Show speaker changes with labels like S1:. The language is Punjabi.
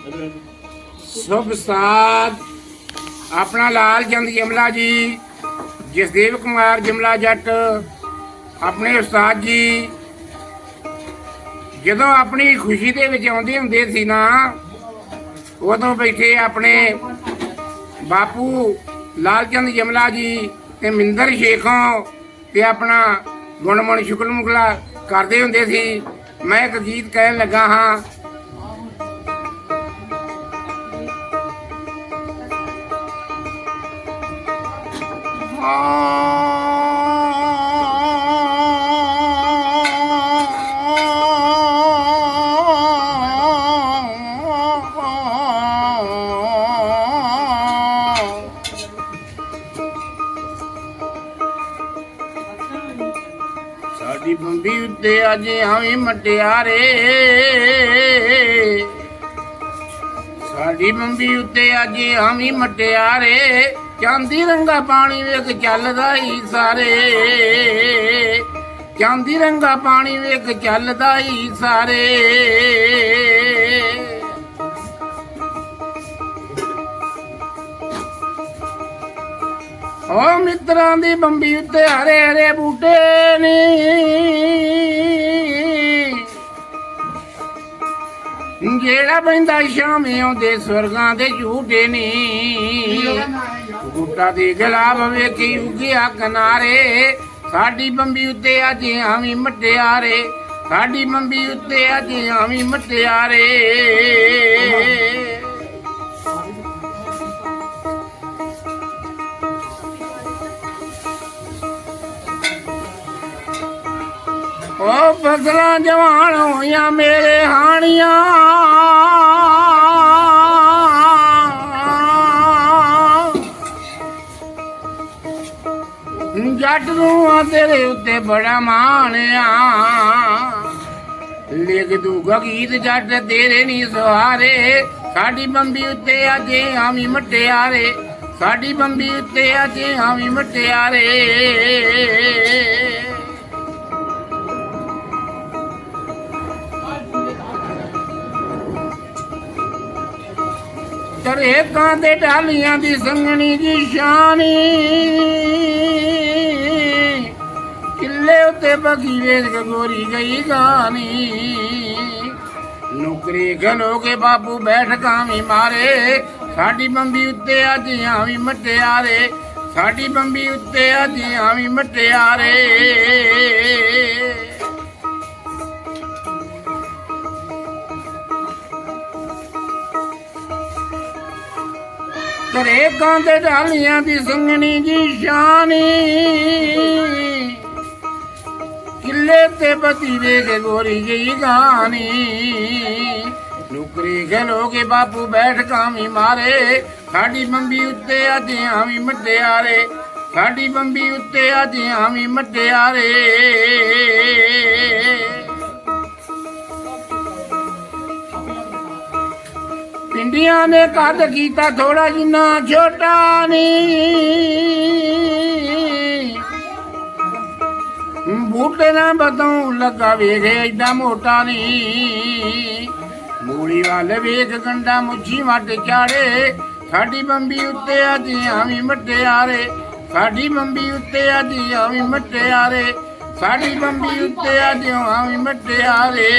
S1: ਸ਼ੁਭ ਸਾਧ। ਆਪਣਾ ਲਾਲ ਚੰਦ ਜਮਲਾ ਜੀ, ਜਸਦੇਵ ਕੁਮਾਰ ਜਮਲਾ ਜੱਟ, ਆਪਣੇ ਉਸਤਾਦ ਜੀ। ਜਦੋਂ ਆਪਣੀ ਖੁਸ਼ੀ ਦੇ ਵਿੱਚ ਆਉਂਦੇ ਹੁੰਦੇ ਸੀ ਨਾ, ਉਦੋਂ ਬੈਠੇ ਆਪਣੇ ਬਾਪੂ ਲਾਲ ਚੰਦ ਜਮਲਾ ਜੀ ਤੇ ਮਿੰਦਰ ਸ਼ੇਖੋਂ ਤੇ ਆਪਣਾ ਗੁਣਮਣ ਸ਼ੁਕਲ ਮੁਗਲਾ ਕਰਦੇ ਹੁੰਦੇ ਸੀ। ਮੈਂ ਇੱਕ ਗੀਤ ਕਹਿਣ ਲੱਗਾ ਹਾਂ ਸਾਡੀ ਬੰਬੀ ਉੱਤੇ ਅੱਜ ਆਵੇਂ ਮਟਿਆਰੇ। ਸਾਡੀ ਬੰਬੀ ਉੱਤੇ ਅੱਜ ਆਵੀਂ ਮਟਿਆਰੇ। ਚਾਂਦੀ ਰੰਗਾ ਪਾਣੀ ਵੇਖ ਚੱਲਦਾ ਈ ਸਾਰੇ। ਚਾਂਦੀ ਰੰਗਾ ਪਾਣੀ ਵੇਖ ਚੱਲਦਾ ਈ ਸਾਰੇ। ਓ ਮਿੱਤਰਾਂ ਦੀ ਬੰਬੀ ਉੱਤੇ ਹਰੇ ਹਰੇ ਬੂਟੇ ਨੇ। ਜਿਹੜਾ ਬੰਦਾ ਸ਼ਾਮੇ ਆਉਂਦੇ ਸਵਰਗਾਂ ਦੇ ਝੂਟੇ ਨੇ। ਬੂਟਾ ਦੇ ਗਲਾਬ ਵੇਖੀ ਉਗਿਆ ਕਿਨਾਰੇ ਸਾਡੀ ਬੰਬੀ ਉੱਤੇ ਅੱਜ ਆਵੀਂ ਮਟਿਆਰੇ। ਸਾਡੀ ਬੰਬੀ ਉੱਤੇ ਅੱਜ ਆਵੀਂ ਮਟਿਆਰੇ। ਓ ਫਸਲਾਂ ਜਵਾਨ ਹੋਈਆਂ ਮੇਰੇ ਹਾਣੀਆਂ। ਜੱਟ ਨੂੰ ਆ ਤੇਰੇ ਉੱਤੇ ਬੜਾ ਮਾਣਿਆ ਲਿਖ ਦੂਗਾ ਗੀਤ ਜੱਟ ਤੇਰੇ ਨਹੀਂ ਸਹਾਰੇ। ਸਾਡੀ ਬੰਬੀ ਉੱਤੇ ਅੱਜ ਆਵੀਂ ਮਟਿਆਰੇ। ਸਾਡੀ ਬੰਬੀ ਉੱਤੇ ਅਜੇ ਆਵੀਂ ਮਟਿਆਰੇ। ਤਰੇਕਾਂ ਦੇ ਢਾਲੀਆਂ ਦੀ ਸੰਗਣੀ ਦੀ ਸ਼ਾਨੀ ਕਿੱਲੇ ਉੱਤੇ ਬਗੀ ਵੇਖ ਗੋਰੀ ਗਈ ਗਾਨੀ ਨੌਕਰੀ ਗਲੋ ਕੇ ਬਾਪੂ ਬੈਠ ਕਾਵੀ ਮਾਰੇ। ਸਾਡੀ ਬੰਬੀ ਉੱਤੇ ਅੱਜ ਆਵੀਂ ਮਟਿਆਰੇ ਸਾਡੀ ਬੰਬੀ ਉੱਤੇ ਅੱਜ ਆਵੀਂ ਮਟਿਆਰੇ ਤਰੇਕਾਂ ਦੇ ਢਾਲੀਆਂ ਦੀ ਸੰਗਣੀ ਜੀ ਸ਼ਾਨੀ ਕਿੱਲੇ ਤੇ ਬਤੀ ਦੇ ਗੋਰੀ ਗਈ ਗਾਨੀ ਨੁਕਰੀ ਗਲੋ ਕੇ ਬਾਪੂ ਬੈਠ ਕਾਮੀ ਮਾਰੇ। ਸਾਡੀ ਬੰਬੀ ਉੱਤੇ ਅੱਜ ਆਵੀਂ ਮਟਿਆਰੇ ਸਾਡੀ ਬੰਬੀ ਉੱਤੇ ਅੱਜ ਆਵੀਂ ਮਟਿਆਰੇ ਪਿੰਡੀਆਂ ਨੇ ਕੱਦ ਕੀਤਾ ਥੋੜਾ ਜਿੰਨਾ ਛੋਟਾ ਨਹੀਂ। ਬੂਟੇ ਨਾ ਬਤਾਉ ਲੱਗਾ ਵੇਖ ਐਡਾ ਮੋਟਾ ਨਹੀਂ। ਮੂਲੀ ਵਾਲੇ ਵੇਖ, ਗੰਡਾ ਮੁੱਛੀ ਵੱਟ ਚਾੜੇ। ਸਾਡੀ ਬੰਬੀ ਉੱਤੇ ਅੱਜ ਆਵੀਂ ਮਟਿਆਰੇ ਸਾਡੀ ਬੰਬੀ ਉੱਤੇ ਅੱਜ ਆਵੀਂ ਮਟਿਆਰੇ ਸਾਡੀ ਬੰਬੀ ਉੱਤੇ ਅੱਜ ਆਵੀਂ ਮਟਿਆਰੇ